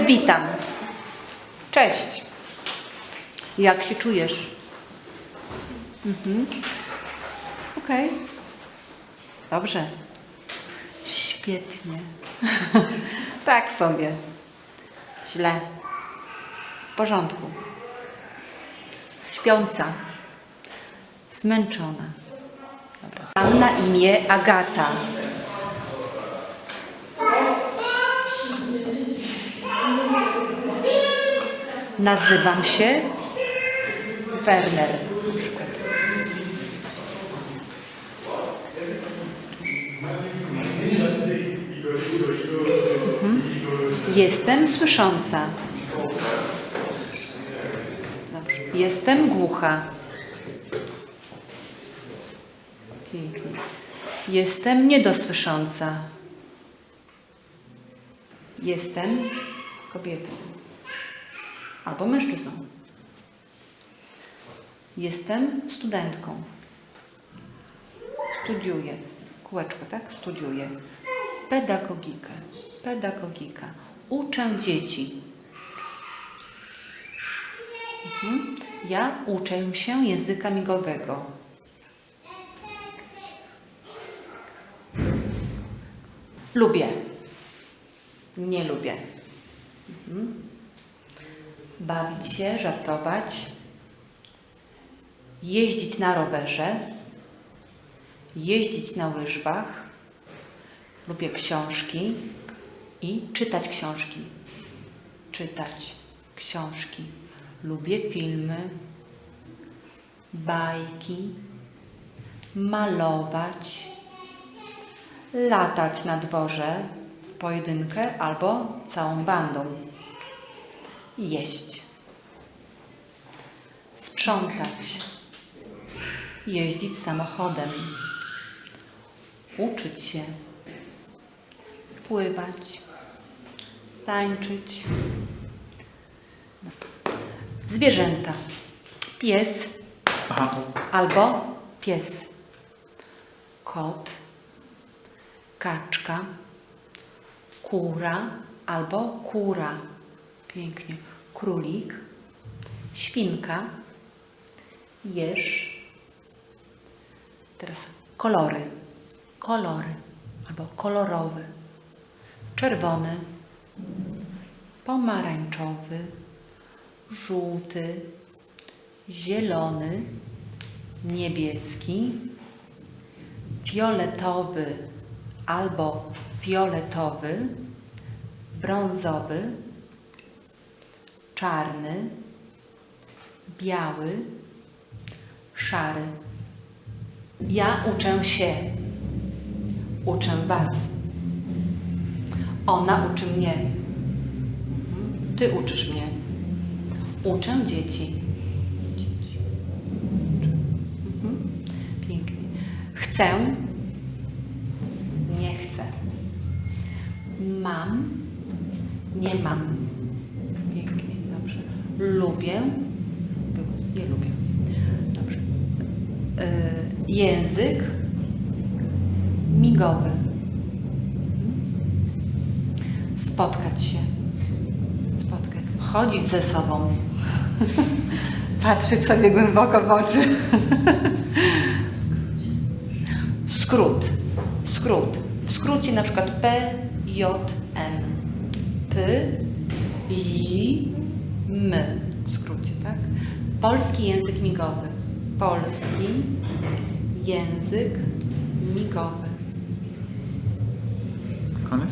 Witam. Cześć. Jak się czujesz? Mhm. Okej. Dobrze. Świetnie. tak sobie. Źle. W porządku. Śpiąca. Zmęczona. Dobra. Mam na imię Agata. Nazywam się Werner. Mhm. Jestem słysząca. Dobrze. Jestem głucha. Pięknie. Jestem niedosłysząca. Jestem kobietą albo mężczyzną. Jestem studentką. Studiuję. Kółeczko, tak? Studiuję. Pedagogikę. Pedagogika. Uczę dzieci. Mhm. Ja uczę się języka migowego. Lubię. Nie lubię. Mhm. Bawić się, żartować, jeździć na rowerze, jeździć na łyżwach. Lubię książki i czytać książki. Czytać książki. Lubię filmy, bajki, malować, latać na dworze w pojedynkę albo całą bandą jeść, sprzątać, jeździć samochodem, uczyć się, pływać, tańczyć. Zwierzęta. Pies Aha, albo pies. Kot, kaczka, kura albo kura. Pięknie. Królik, świnka, jeż. Teraz kolory. Kolory albo kolorowy. Czerwony, pomarańczowy, żółty, zielony, niebieski, fioletowy albo fioletowy, brązowy, czarny, biały, szary. Ja uczę się. Uczę Was. Ona uczy mnie. Mhm. Ty uczysz mnie. Uczę dzieci. Mhm. Pięknie. Chcę. Nie chcę. Mam. Nie mam. Lubię. Nie lubię. Dobrze. Y, język migowy. Spotkać się. Spotkać. Chodzić ze sobą. Patrzeć sobie głęboko w oczy. Skrót. Skrót. W skrócie na przykład P, J, M. P, J, M. W skrócie, tak? Polski język migowy. Polski język migowy. koniec?